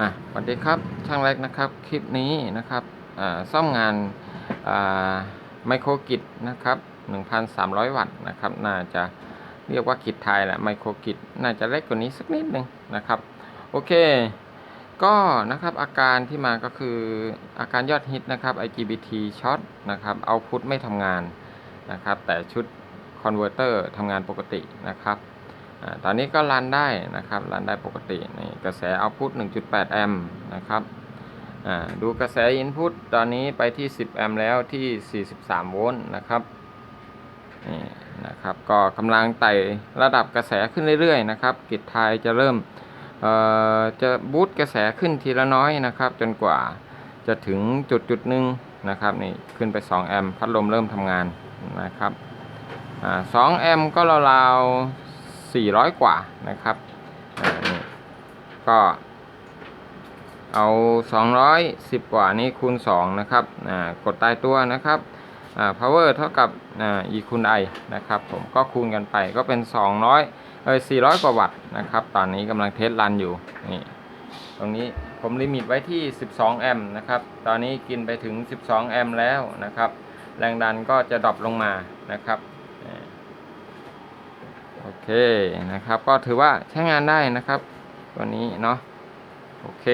อะสวัสดีครับช่างเล็กนะครับคลิปนี้นะครับซ่อมงานไมโครกิจนะครับ1,300 วัตต์นะครับน่าจะเรียกว่ากิจไทยแหละไมโครกิจน่าจะเล็กกว่านี้สักนิดหนึ่งนะครับโอเค ก็นะครับอาการที่มาก็คืออาการยอดฮิตนะครับ IGBT ช็อตนะครับเอาพุทไม่ทำงานนะครับแต่ชุดคอนเวอร์เตอร์ทำงานปกตินะครับ ตอนนี้ก็รันได้นะครับรันได้ปกตินี่กระแสเอาพุท1.8 แอมป์นะครับดูกระแสอินพุตตอนนี้ไปที่ 10 แอมป์แล้วที่ 43 โวลต์นะครับนี่นะครับก็กำลังไต่ระดับกระแสขึ้นเรื่อยๆนะครับกิจไทยจะเริ่มจะบูตกระแสขึ้นทีละน้อยนะครับ จนกว่าจะถึงจุดจุดหนึ่งนะครับนี่ขึ้นไป 2 แอมป์พัดลมเริ่มทำงานนะครับสอ่า2แอมป์ก็ราวๆ 400 กว่านะครับอ่านี่ก็เอา 210 กว่านี้คูณ 2 นะครับอ่ากดตายตัวนะครับอ่า power เท่ากับอ่า e คูณ i นะครับผมก็คูณกันไปก็เป็น 200เอ้ย400 กว่าวัตต์นะครับ ตอนนี้กำลังเทสรันอยู่นี่ตรงนี้ผมลิมิตไว้ที่ 12 แอมป์นะครับ ตอนนี้กินไปถึง 12 แอมป์แล้วนะครับ แรงดันก็จะดรอปลงมานะครับ โอเคนะครับ ก็ถือว่าใช้งานได้นะครับ ตัวนี้เนาะโอเค